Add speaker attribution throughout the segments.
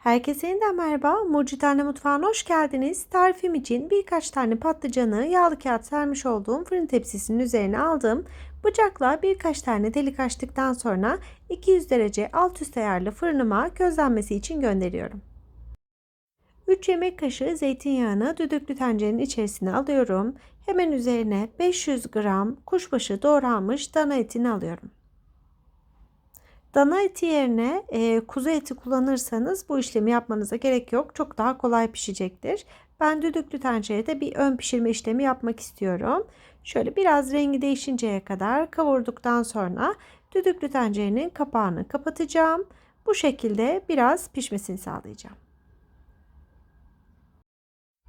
Speaker 1: Herkese yeniden merhaba. Mucitane Mutfağı'na hoş geldiniz. Tarifim için birkaç tane patlıcanı yağlı kağıt sermiş olduğum fırın tepsisinin üzerine aldım. Bıçakla birkaç tane delik açtıktan sonra 200 derece alt üst ayarlı fırınıma közlenmesi için gönderiyorum. 3 yemek kaşığı zeytinyağını düdüklü tencerenin içerisine alıyorum. Hemen üzerine 500 gram kuşbaşı doğranmış dana etini alıyorum. Dana eti yerine e, kuzu eti kullanırsanız bu işlemi yapmanıza gerek yok. Çok daha kolay pişecektir. Ben düdüklü tencerede bir ön pişirme işlemi yapmak istiyorum. Şöyle biraz rengi değişinceye kadar kavurduktan sonra düdüklü tencerenin kapağını kapatacağım. Bu şekilde biraz pişmesini sağlayacağım.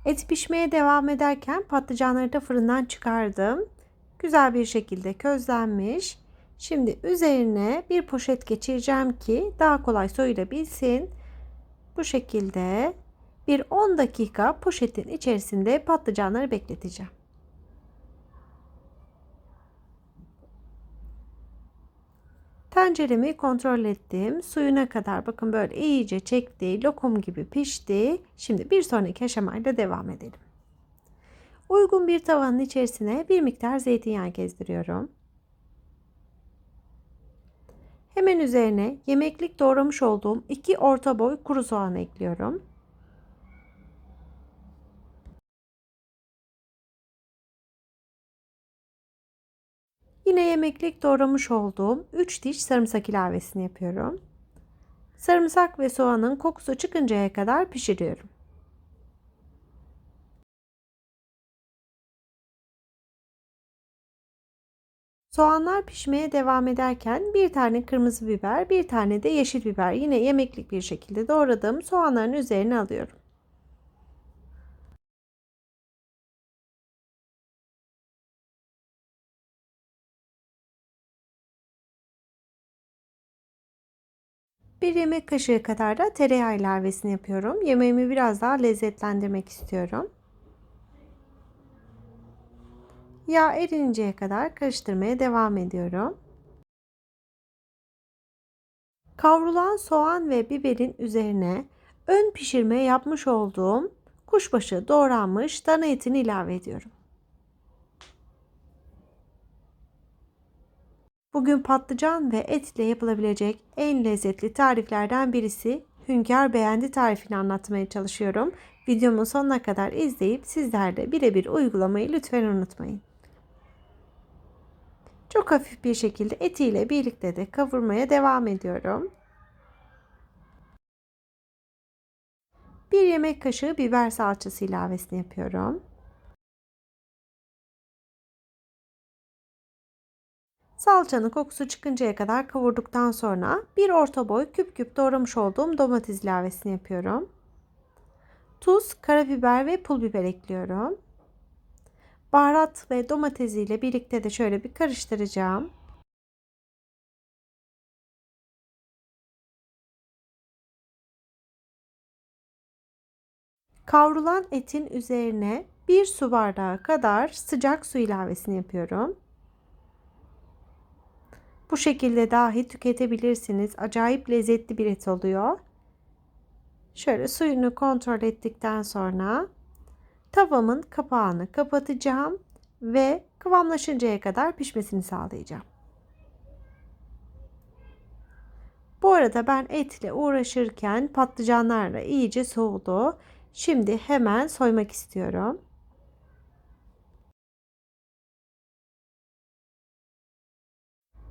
Speaker 1: Et pişmeye devam ederken patlıcanları da fırından çıkardım. Güzel bir şekilde közlenmiş. Şimdi üzerine bir poşet geçireceğim ki daha kolay soyulabilsin. Bu şekilde bir 10 dakika poşetin içerisinde patlıcanları bekleteceğim. Tenceremi kontrol ettim. Suyuna kadar bakın böyle iyice çekti. Lokum gibi pişti. Şimdi bir sonraki aşamayla devam edelim. Uygun bir tavanın içerisine bir miktar zeytinyağı gezdiriyorum. Hemen üzerine yemeklik doğramış olduğum 2 orta boy kuru soğan ekliyorum. Yine yemeklik doğramış olduğum 3 diş sarımsak ilavesini yapıyorum. Sarımsak ve soğanın kokusu çıkıncaya kadar pişiriyorum. Soğanlar pişmeye devam ederken bir tane kırmızı biber, bir tane de yeşil biber yine yemeklik bir şekilde doğradığım soğanların üzerine alıyorum. Bir yemek kaşığı kadar da tereyağı ilavesini yapıyorum. Yemeğimi biraz daha lezzetlendirmek istiyorum. Yağ erinceye kadar karıştırmaya devam ediyorum. Kavrulan soğan ve biberin üzerine ön pişirme yapmış olduğum kuşbaşı doğranmış dana etini ilave ediyorum. Bugün patlıcan ve etle yapılabilecek en lezzetli tariflerden birisi Hünkar beğendi tarifini anlatmaya çalışıyorum. Videomun sonuna kadar izleyip sizler de birebir uygulamayı lütfen unutmayın. Çok hafif bir şekilde etiyle birlikte de kavurmaya devam ediyorum. Bir yemek kaşığı biber salçası ilavesini yapıyorum. Salçanın kokusu çıkıncaya kadar kavurduktan sonra bir orta boy küp küp doğramış olduğum domates ilavesini yapıyorum. Tuz, karabiber ve pul biber ekliyorum. Baharat ve domatesi ile birlikte de şöyle bir karıştıracağım. Kavrulan etin üzerine bir su bardağı kadar sıcak su ilavesini yapıyorum. Bu şekilde dahi tüketebilirsiniz. Acayip lezzetli bir et oluyor. Şöyle suyunu kontrol ettikten sonra Tavamın kapağını kapatacağım ve kıvamlaşıncaya kadar pişmesini sağlayacağım. Bu arada ben etle uğraşırken patlıcanlarla iyice soğudu. Şimdi hemen soymak istiyorum.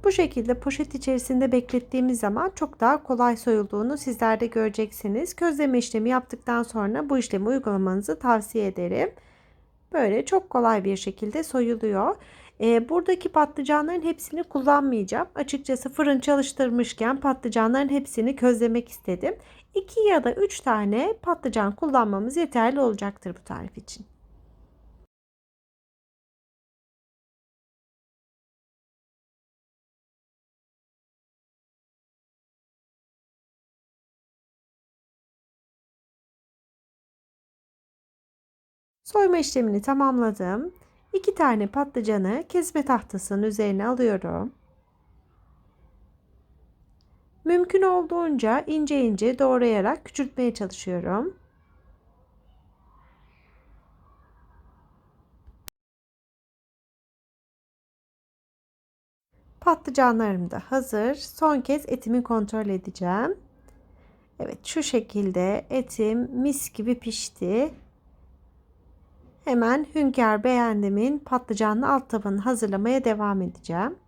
Speaker 1: Bu şekilde poşet içerisinde beklettiğimiz zaman çok daha kolay soyulduğunu sizler de göreceksiniz. Közleme işlemi yaptıktan sonra bu işlemi uygulamanızı tavsiye ederim. Böyle çok kolay bir şekilde soyuluyor. Ee, buradaki patlıcanların hepsini kullanmayacağım. Açıkçası fırın çalıştırmışken patlıcanların hepsini közlemek istedim. 2 ya da 3 tane patlıcan kullanmamız yeterli olacaktır bu tarif için. Soyma işlemini tamamladım. 2 tane patlıcanı kesme tahtasının üzerine alıyorum. Mümkün olduğunca ince ince doğrayarak küçültmeye çalışıyorum. Patlıcanlarım da hazır. Son kez etimi kontrol edeceğim. Evet şu şekilde etim mis gibi pişti. Hemen Hünkar Beğendim'in patlıcanlı alt tabanını hazırlamaya devam edeceğim.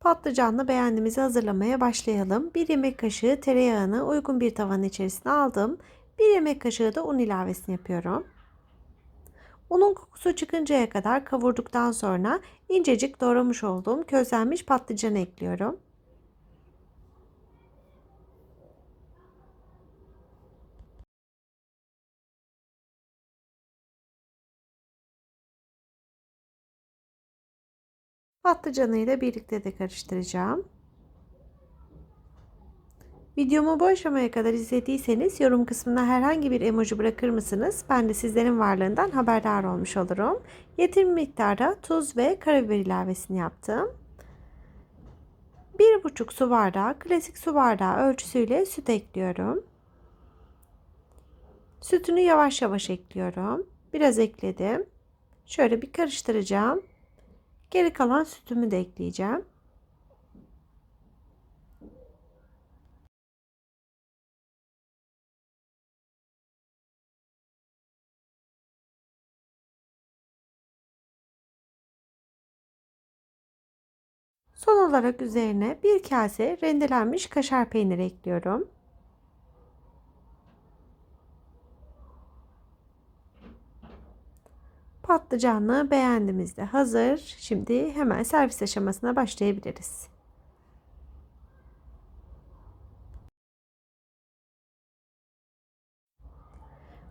Speaker 1: Patlıcanlı beğendimizi hazırlamaya başlayalım. 1 yemek kaşığı tereyağını uygun bir tavanın içerisine aldım. 1 yemek kaşığı da un ilavesini yapıyorum. Unun kokusu çıkıncaya kadar kavurduktan sonra incecik doğramış olduğum közlenmiş patlıcanı ekliyorum. Patlıcanıyla birlikte de karıştıracağım. Videomu bu aşamaya kadar izlediyseniz yorum kısmına herhangi bir emoji bırakır mısınız? Ben de sizlerin varlığından haberdar olmuş olurum. Yeterli miktarda tuz ve karabiber ilavesini yaptım. 1,5 su bardağı klasik su bardağı ölçüsüyle süt ekliyorum. Sütünü yavaş yavaş ekliyorum. Biraz ekledim. Şöyle bir karıştıracağım. Geri kalan sütümü de ekleyeceğim. Son olarak üzerine bir kase rendelenmiş kaşar peyniri ekliyorum. Patlıcanlı beğendimiz de hazır. Şimdi hemen servis aşamasına başlayabiliriz.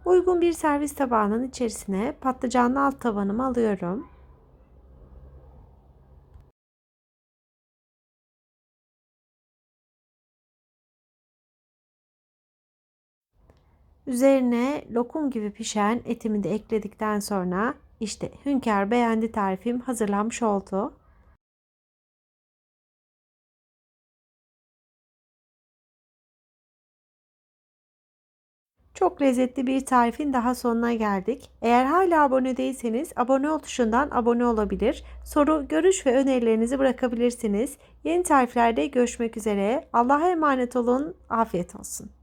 Speaker 1: Uygun bir servis tabağının içerisine patlıcanlı alt tabanımı alıyorum. Üzerine lokum gibi pişen etimi de ekledikten sonra işte Hünkar beğendi tarifim hazırlanmış oldu. Çok lezzetli bir tarifin daha sonuna geldik. Eğer hala abone değilseniz abone ol tuşundan abone olabilir. Soru, görüş ve önerilerinizi bırakabilirsiniz. Yeni tariflerde görüşmek üzere. Allah'a emanet olun. Afiyet olsun.